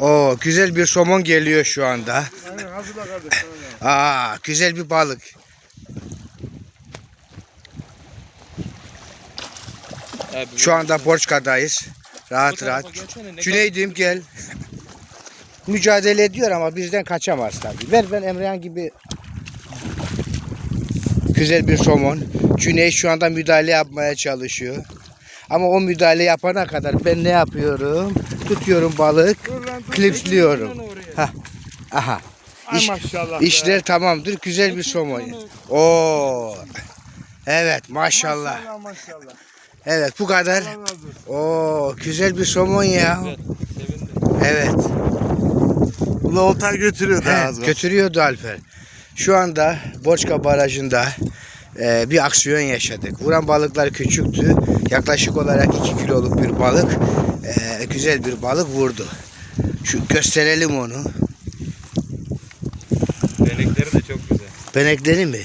Oo güzel bir somon geliyor şu anda. Aynen hazırla kardeş. Aa güzel bir balık. Abi, Şu anda Borçka'dayız. Rahat rahat. Cüneyt'im gel. Mücadele ediyor ama bizden kaçamaz tabii. Ver ben Emrehan gibi güzel bir somon. Cüneyt şu anda müdahale yapmaya çalışıyor. Ama o müdahale yapana kadar ben ne yapıyorum? Tutuyorum balık, Dur oraya. Ha. Aha. Ay İş- maşallah be. İşler tamamdır. Güzel bir Getir somon. onu. Oo. Evet maşallah. Maşallah maşallah. Evet bu kadar. Oo güzel bir somon ya. Evet. Ula oltayı götürüyor daha He, az. götürüyordu Alper. Şu anda Borçka Barajı'nda e, bir aksiyon yaşadık. Vuran balıklar küçüktü. Yaklaşık olarak 2 kiloluk bir balık. e, güzel bir balık vurdu. Şu gösterelim onu. Benekleri de çok güzel. Benekleri mi?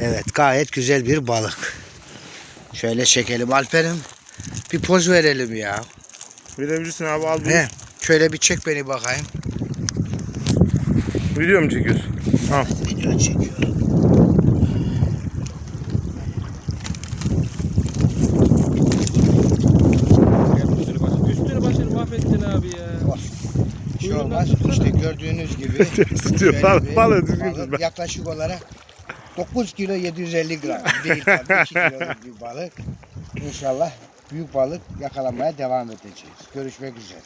Evet gayet güzel bir balık. Şöyle çekelim Alper'im. Bir poz verelim ya. Verebilirsin abi al bunu. He, şöyle bir çek beni bakayım. Video mu çekiyorsun? Al. Video çekiyorum. Mahvettin abi ya. Bir şey olmaz. İşte gördüğünüz gibi Tutuyor. Balık, düzgün balık tut. yaklaşık olarak 9 kilo 750 gram değil tabii 2 kiloluk bir balık. İnşallah büyük balık yakalamaya devam edeceğiz. Görüşmek üzere.